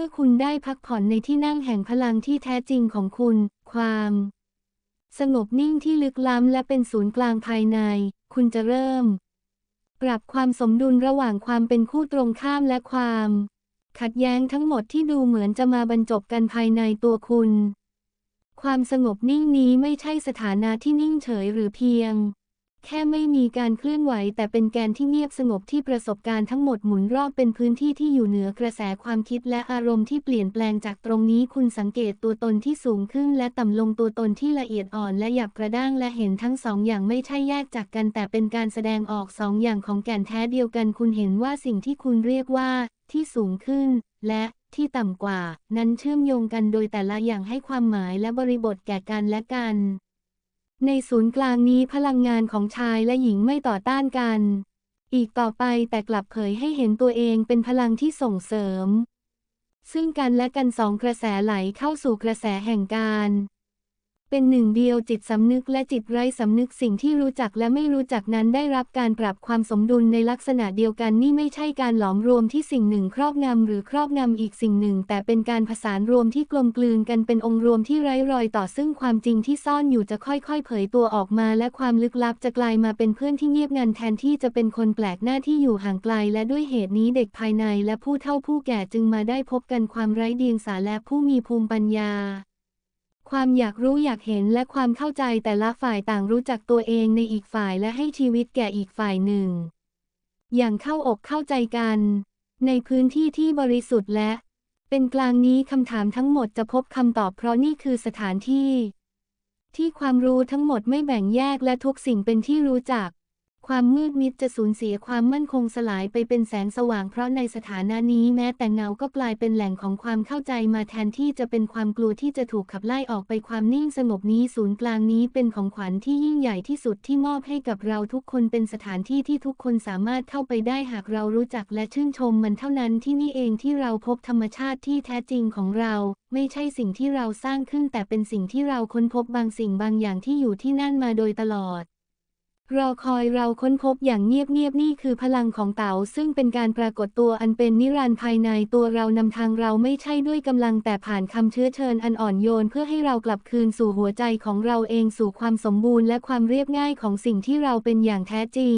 มื่อคุณได้พักผ่อนในที่นั่งแห่งพลังที่แท้จริงของคุณ ความ สงบนิ่งที่ลึกล้ำและเป็นศูนย์กลางภายใน คุณจะเริ่ม ปรับความสมดุลระหว่างความเป็นคู่ตรงข้ามและความ ขัดแย้งทั้งหมดที่ดูเหมือนจะมาบรรจบกันภายในตัวคุณ ความสงบนิ่งนี้ไม่ใช่สถานะที่นิ่งเฉยหรือเพียง แค่ไม่มีการเคลื่อนไหวแต่เป็นแกนที่เงียบสงบที่ประสบการณ์ทั้งหมดหมุนรอบเป็นพื้นที่ที่อยู่เหนือกระแสความคิดและอารมณ์ที่เปลี่ยนแปลงจากตรงนี้คุณสังเกตตัวตนที่สูงขึ้นและต่ำลงตัวตนที่ละเอียดอ่อนและหยับกระด้างและเห็นทั้งสองอย่างไม่ใช่แยกจากกันแต่เป็นการแสดงออกสองอย่างของแก่นแท้เดียวกัน คุณเห็นว่าสิ่งที่คุณเรียกว่า ที่สูงขึ้น และที่ต่ำกว่า นั้นเชื่อมโยงกันโดยแต่ละอย่างให้ความหมายและบริบทแก่กันและกัน ในศูนย์กลางนี้พลังงานของชายและหญิงไม่ต่อต้านกัน อีกต่อไปแต่กลับเผยให้เห็นตัวเองเป็นพลังที่ส่งเสริม ซึ่งกันและกันสองกระแสไหลเข้าสู่กระแสแห่งการ เป็นหนึ่งเดียวจิตสำนึกและจิตไร้สำนึกสิ่งที่รู้จักและไม่รู้จักนั้นได้รับการปรับความสมดุลในลักษณะเดียวกันนี่ไม่ใช่การหลอมรวมที่สิ่งหนึ่งครอบงำหรือครอบงำอีกสิ่งหนึ่ง แต่เป็นการผสานรวมที่กลมกลืนกันเป็นองค์รวมที่ไร้รอยต่อซึ่งความจริงที่ซ่อนอยู่จะค่อยๆ เผยตัวออกมา และความลึกลับจะกลายมาเป็นเพื่อนที่เงียบงันแทนที่จะเป็นคนแปลกหน้าที่อยู่ห่างไกล และด้วยเหตุนี้เด็กภายในและผู้เฒ่าผู้แก่จึงมาได้พบกันความไร้เดียงสาและผู้มีภูมิปัญญา ความอยากรู้อยากเห็นและความเข้าใจแต่ละฝ่ายต่างรู้จักตัวเองในอีกฝ่ายและให้ชีวิตแก่อีกฝ่ายหนึ่ง อย่างเข้าอกเข้าใจกัน ในพื้นที่ที่บริสุทธิ์และ เป็นกลางนี้คำถามทั้งหมดจะพบคำตอบเพราะนี่คือสถานที่ ที่ความรู้ทั้งหมดไม่แบ่งแยกและทุกสิ่งเป็นที่รู้จัก ความมืดมิดจะสูญเสียความมั่นคงสลายไปเป็นแสงสว่างเพราะในสถานะนี้แม้แต่เงาก็กลายเป็นแหล่งของความเข้าใจมาแทนที่จะเป็นความกลัวที่จะถูกขับไล่ออกไปความนิ่งสงบนี้ศูนย์กลางนี้เป็นของขวัญที่ยิ่งใหญ่ที่สุดที่มอบให้กับเราทุกคนเป็นสถานที่ที่ทุกคนสามารถเข้าไปได้หากเรารู้จักและชื่นชมมันเท่านั้นที่นี่เองที่เราพบธรรมชาติที่แท้จริงของเรา ไม่ใช่สิ่งที่เราสร้างขึ้นแต่เป็นสิ่งที่เราค้นพบบางสิ่งบางอย่างที่อยู่ที่นั่นมาโดยตลอด รอคอยเราค้นพบอย่างเงียบๆนี่คือพลังของเต๋าซึ่งเป็นการปรากฏตัวอันเป็นนิรันดร์ภายในตัวเรานำทางเราไม่ใช่ด้วยกำลังแต่ผ่านคำเชื้อเชิญอันอ่อนโยน เพื่อให้เรากลับคืนสู่หัวใจของเราเองสู่ความสมบูรณ์และความเรียบง่ายของสิ่งที่เราเป็นอย่างแท้จริง